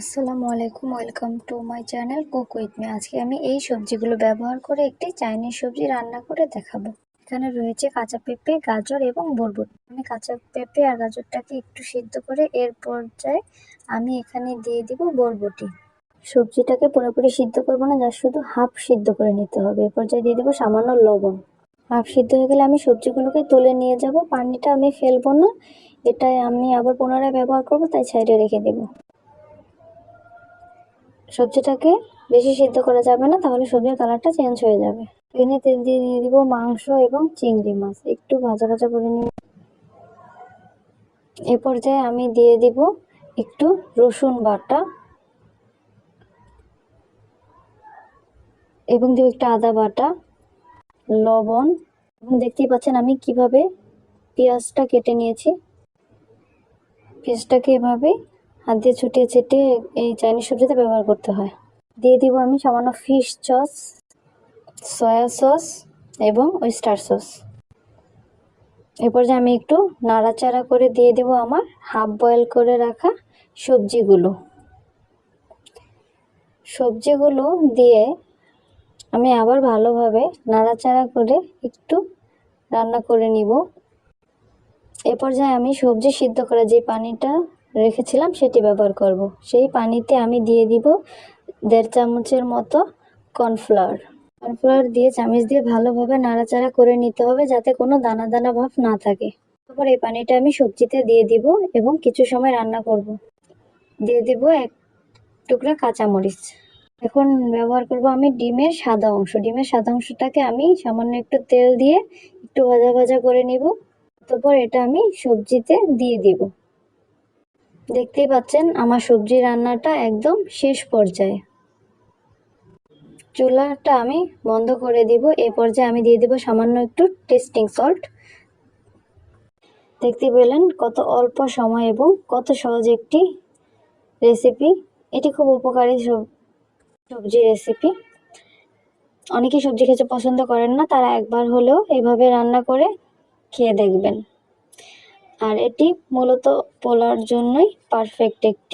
আসসালামু আলাইকুম, welcome to my channel cook with me. আজকে আমি এই সবজিগুলো ব্যবহার করে একটি চাইনিজ সবজি রান্না করে দেখাবো। এখানে রয়েছে কাঁচা পেঁপে, গাজর এবং বরবটি। আমি কাঁচা পেঁপে আর গাজরটাকে একটু সিদ্ধ করে এর পর্যায়ে আমি এখানে দিয়ে দিব বরবটি। সবজিটাকে পুরোপুরি সিদ্ধ করব না যা শুধু হাফ সিদ্ধ করে নিতে হবে। এ পর্যায়ে দিয়ে দেবো সামান্য লবণ। হাফ সিদ্ধ হয়ে গেলে আমি সবজিগুলোকে তুলে নিয়ে যাব। পানিটা আমি ফেলব না এটাই আমি আবার পুনরায় ব্যবহার করব, তাই সাইডে রেখে দেবো। সবজিটাকে বেশি সিদ্ধ করা যাবে না, তাহলে সবজির কালারটা চেঞ্জ হয়ে যাবে। এখানে তেল দিয়ে দিয়ে দিব মাংস এবং চিংড়ি মাছ। একটু ভাজা ভাজা করে নিব। এ পর্যায়ে আমি দিয়ে দিব একটু রসুন বাটা এবং দিব একটু আদা বাটা, লবণ। এবং দেখতেই পাচ্ছেন আমি কীভাবে পেঁয়াজটা কেটে নিয়েছি। পেঁয়াজটাকে এভাবে হাত দিয়ে ছুটিয়ে ছিটিয়ে এই চাইনিজ সবজিতে ব্যবহার করতে হয়। দিয়ে দিব আমি সামান্য ফিশ সস সয়া সস এবং ওয়েস্টার সস এরপর যে আমি একটু নাড়াচাড়া করে দিয়ে দেব আমার হাফ বয়েল করে রাখা সবজিগুলো। সবজিগুলো দিয়ে আমি আবার ভালোভাবে নাড়াচাড়া করে একটু রান্না করে নিব। এ পর্যায়ে আমি সবজি সিদ্ধ করা যে পানিটা রেখেছিলাম, সেটি ব্যবহার করব। সেই পানিতে আমি দিয়ে দিব দেড় চামচের মতো কর্নফ্লাওয়ার। কর্নফ্লাওয়ার দিয়ে চামচ দিয়ে ভালোভাবে নাড়াচাড়া করে নিতে হবে যাতে কোনো দানা দানা ভাব না থাকে। তারপর এই পানিটা আমি সবজিতে দিয়ে দিব এবং কিছু সময় রান্না করব। দিয়ে দিব এক টুকরা কাঁচামরিচ। এখন ব্যবহার করব আমি ডিমের সাদা অংশ। ডিমের সাদা অংশটাকে আমি সামান্য একটু তেল দিয়ে একটু ভাজা ভাজা করে নিব। তারপর এটা আমি সবজিতে দিয়ে দিব। দেখতেই পাচ্ছেন, আমার সবজি রান্নাটা একদম শেষ পর্যায়ে। চুলাটা আমি বন্ধ করে দিব, এ পর্যায়ে আমি দিয়ে দিব সামান্য একটু টেস্টিং সল্ট দেখতে পেলেন কত অল্প সময় এবং কত সহজ একটি রেসিপি এটি খুব উপকারী সব, সবজি রেসিপি অনেকেই সবজি খেতে পছন্দ করেন না, তারা একবার হলেও এভাবে রান্না করে খেয়ে দেখবেন। আর এটি মূলত পোলার জন্যই পারফেক্ট একটি